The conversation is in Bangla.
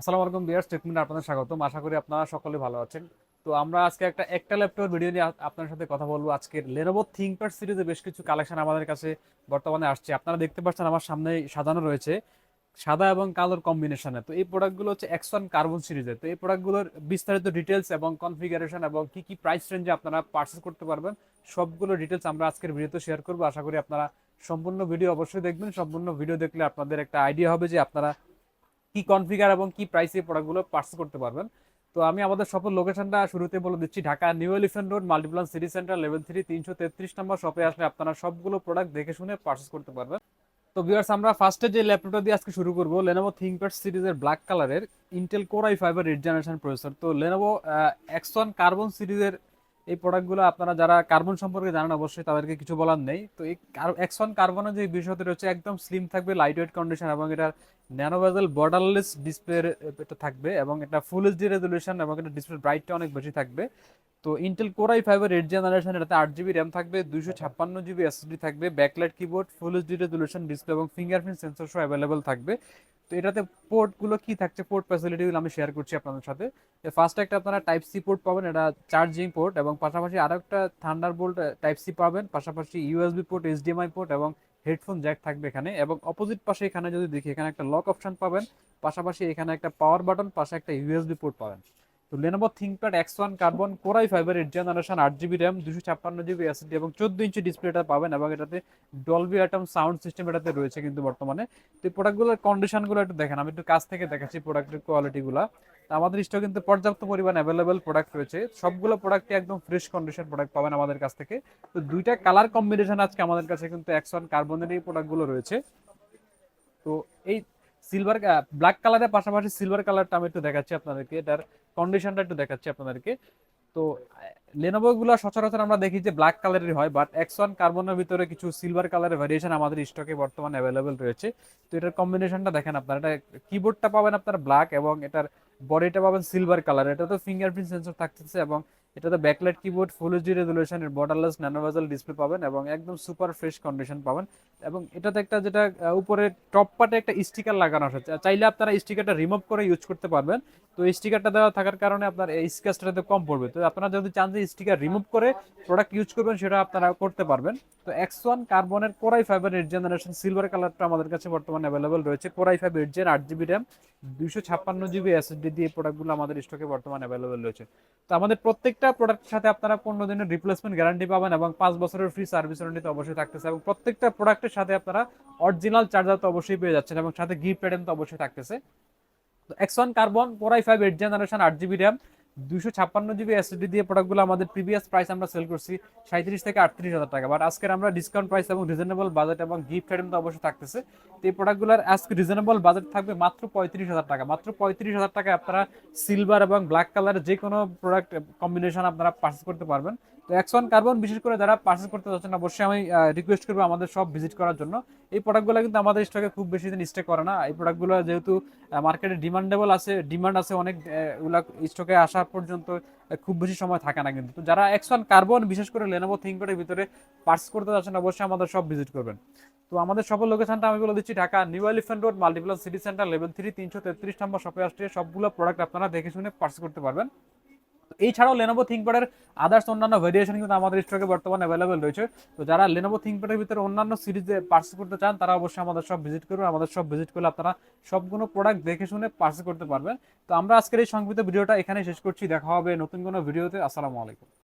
আসসালামু আলাইকুম বিয়ার্স ট্রিটমেন্ট আপনাদের স্বাগতম। আশা করি আপনারা সকলে ভালো আছেন। তো আমরা আজকে একটা একটা ল্যাপটপ ভিডিও নিয়ে আপনার সাথে কথা বলব। আজকে লেনোভো থিংকপ্যাড সিরিজে বেশ কিছু কালেকশন আমাদের কাছে বর্তমানে আসছে। আপনারা দেখতে পাচ্ছেন আমার সামনে সাজানো রয়েছে সাদা এবং কালোর কম্বিনেশনে তো এই প্রোডাক্টগুলো হচ্ছে এক্স ওয়ান কার্বন সিরিজে তো এই প্রোডাক্টগুলোর বিস্তারিত ডিটেলস এবং কনফিগারেশন এবং কি কি প্রাইস রেঞ্জে আপনারা পার্চেস করতে পারবেন, সবগুলো ডিটেলস আমরা আজকের ভিডিওতে শেয়ার করব। আশা করি আপনারা সম্পূর্ণ ভিডিও অবশ্যই দেখবেন। সম্পূর্ণ ভিডিও দেখলে আপনাদের একটা আইডিয়া হবে যে আপনারা কি কনফিগার এবং কি প্রাইসে প্রোডাক্টগুলো পার্চেস করতে পারবেন। তো আমি আমাদের সফল লোকেশনটা শুরুতে বলে দিচ্ছি, Dhaka new elephant road Multiplan city centre level three তিনশো তেত্রিশ নম্বর শপে আসলে আপনারা সবগুলো প্রোডাক্ট দেখে শুনে পার্চেস করতে পারবেন। তো ভিউয়ার্স আমরা ফার্স্টে যে ল্যাপটপটা দিয়ে আজকে শুরু করব লেনোভো থিংকপ্যাড সিরিজের ব্ল্যাক কালারের Intel core I five eight generation processor তো লেনোভো এক্স ওয়ান কার্বন সিরিজের এই প্রোডাক্টগুলো আপনারা যারা কার্বন সম্পর্কে জানেন অবশ্যই তাদেরকে কিছু বলার নেই। তো এই এক্স ওয়ান কার্বনের যে বিষয়টি রয়েছে, একদম স্লিম থাকবে লাইট ওয়েট কন্ডিশন এবং এটার ন্যানোভেজেল বর্ডারলেস ডিসপ্লে এটা থাকবে এবং এটা ফুল এইচডি রেজলিউশন এবং এটা ডিসপ্লে ব্রাইটটা অনেক বেশি থাকবে। তো Intel core I five eight generation এটাতে আট জিবি র্যাম থাকবে, দুইশো ছাপ্পান্ন জিবি এসএসডি থাকবে backlight keyboard full HD resolution display এবং ফিঙ্গারপ্রিন্ট সেন্সর সহ অ্যাভেলেবল থাকবে। তো এটাতে পোর্টগুলো কি থাকছে পোর্ট ফ্যাসিলিটিগুলো আমি শেয়ার করছি আপনাদের সাথে। ফার্স্ট একটা আপনারা টাইপ সি পোর্ট পাবেন, এটা চার্জিং পোর্ট এবং পাশাপাশি আরও একটা থান্ডার বোল্ট টাইপ সি পাবেন, পাশাপাশি ইউএসবি পোর্ট এইচডিএমআই পোর্ট এবং হেডফোন জ্যাক থাকবে এখানে এবং অপোজিট পাশে এখানে যদি দেখি, এখানে একটা লক অপশন পাবেন, পাশাপাশি এখানে একটা পাওয়ার বাটন পাশে একটা ইউএসবি পোর্ট পাবেন। তো Lenovo ThinkPad X one carbon core i five eight generation আট জিবি র্যাম দুশো ছাপ্পান্ন জিবি এসএসডি এবং চোদ্দ ইঞ্চি ডিসপ্লেটা পাবেন এবং এটাতে ডলবি অ্যাটম সাউন্ড সিস্টেম এটাতে রয়েছে কিন্তু বর্তমানে। তো প্রোডাক্টগুলোর কন্ডিশনগুলো একটু দেখেন, আমি একটু কাছ থেকে দেখাচ্ছি প্রোডাক্টের কোয়ালিটিগুলো আমাদের স্টক কিন্তু পর্যাপ্ত পরিমাণ অ্যাভেলেবেল প্রোডাক্ট রয়েছে। সবগুলো প্রোডাক্টই একদম ফ্রেশ কন্ডিশন প্রোডাক্ট পাবেন আমাদের কাছ থেকে। তো দুইটা কালার কম্বিনেশন আজকে আমাদের কাছে কিন্তু এক্স ওয়ান কার্বনের এই প্রোডাক্টগুলো রয়েছে। তো এই সিলভার ব্ল্যাক কালারের পাশাপাশি সিলভার কালারটা আমি একটু দেখাচ্ছি আপনাদেরকে। এটার কন্ডিশনটা একটু দেখাচ্ছি আপনাদেরকে। তো লেনোভো গুলো সচরাচর আমরা দেখি যে ব্ল্যাক কালারের হয় বাট এক্স ওয়ান কার্বনের ভিতরে কিছু সিলভার কালারের ভ্যারিয়েশন আমাদের স্টকে বর্তমানে অ্যাভেলেবেল রয়েছে। তো এটার কম্বিনেশনটা দেখেন আপনারা, এটা কিবোর্ডটা পাবেন আপনার ব্ল্যাক এবং এটার বডিটা পাবেন সিলভার কালার এটা তো ফিঙ্গারপ্রিন্ট সেন্সর থাকতেছে এবং এটাতে ব্যাকলাইট কিবোর্ড ফুল এইচডি রেজলিউশনের বর্ডারলেস ন্যানোভেজাল ডিসপ্লে পাবেন এবং একদম সুপার ফ্রেশ কন্ডিশন পাবেন। এবং এটাতে একটা যেটা উপরে টপ পার্টে একটা স্টিকার লাগানো আছে। চাইলে আপনারা স্টিকারটা রিমুভ করে ইউজ করতে পারবেন। তো স্টিকারটা দেওয়া থাকার কারণে আপনার এই স্কেচটাতে কম পড়বে। তো আপনারা যদি চান যে স্টিকার রিমুভ করে প্রোডাক্ট ইউজ করবেন, সেটা আপনারা করতে পারবেন। তো এক্স ওয়ান কার্বনের core i five eight generation silver কালারটা আমাদের কাছে বর্তমানে অ্যাভেলেবল রয়েছে। Core i five eight gen আট জিবি র্যাম দুইশো ছাপ্পান্ন জিবি এসএসডি দিয়ে প্রোডাক্টগুলো আমাদের স্টকে বর্তমানে অ্যাভেলেবল রয়েছে। তো আমাদের প্রত্যেকটা প্রোডাক্টের সাথে আপনারা পনেরো দিনের রিপ্লেসমেন্ট গ্যারান্টি পাবেন এবং পাঁচ বছরের ফ্রি সার্ভিস ওয়ারেন্টি অবশ্যই থাকতেছে এবং প্রত্যেকটা প্রোডাক্টের সাথে আপনারা অরিজিনাল চার্জার তো অবশ্যই পেয়ে যাচ্ছেন এবং সাথে গিফট প্যাটার্ন তো অবশ্যই থাকতেছে। তো X one carbon core i five eight generation আট জিবি র্যাম দুশো ছাপ্পান্ন জিবি এসএসডি দিয়ে প্রোডাক্টগুলো আমাদের প্রিভিয়াস প্রাইস আমরা সেল করছি সাঁত্রিশ থেকে আটত্রিশ হাজার টাকা। বাট আজকের আমরা ডিসকাউন্ট প্রাইস এবং রিজনেবল বাজেট এবং গিফট আইটেম তো অবশ্যই থাকতেছে। তো এই প্রোডাক্টগুলোর আজকে রিজনেবল বাজেট থাকবে মাত্র পঁয়ত্রিশ হাজার টাকা। মাত্র পঁয়ত্রিশ হাজার টাকা আপনারা সিলভার এবং ব্ল্যাক কালারের যে কোনো প্রোডাক্ট কম্বিনেশন আপনারা পার্চেস করতে পারবেন। তো ওয়ান কার্বন বিশেষ করে যারা পার্চেস করতে চাচ্ছেন অবশ্যই আমি রিকোয়েস্ট করব আমাদের সব ভিজিট করার জন্য। এই প্রোডাক্টগুলো কিন্তু আমাদের স্টকে খুব বেশি দিন স্টে করে না। এই প্রোডাক্টগুলো যেহেতু মার্কেটে ডিমান্ডেবল আছে ডিমান্ড আছে অনেক স্টকে আসা পর্যন্ত খুব বেশি সময় থাকে না কিন্তু। তো যারা ওয়ান কার্বন বিশেষ করে লেনোভো থিঙ্কপ্যাডের ভিতরে পার্চেস করতে চাচ্ছেন অবশ্যই আমাদের সব ভিজিট করবেন। তো আমাদের সকল লোকেশনটা আমি বলে দিচ্ছি Dhaka new elephant road Multiplus city centre level three তিনশো তেত্রিশ নম্বর শপে আসছে সবগুলো প্রোডাক্ট আপনারা দেখে শুনে পার্চেস করতে পারবেন। এই ছাড়াও লেনোভো থিঙ্কপ্যাডের আদার্স অন্যান্য ভেরিয়েশন কিন্তু আমাদের স্টকে বর্তমানে অ্যাভেলেবেল রয়েছে। তো যারা লেনোভো থিঙ্কপ্যাডের ভিতরে অন্যান্য সিরিজে পার্সেস করতে চান, তারা অবশ্যই আমাদের সব ভিজিট করবেন আমাদের সব ভিজিট করলে আপনারা সবগুলো প্রোডাক্ট দেখে শুনে পার্সেস করতে পারবেন। তো আমরা আজকের এই সংক্ষিপ্ত ভিডিওটা এখানে শেষ করছি। দেখা হবে নতুন কোনো ভিডিওতে আসসালামু আলাইকুম।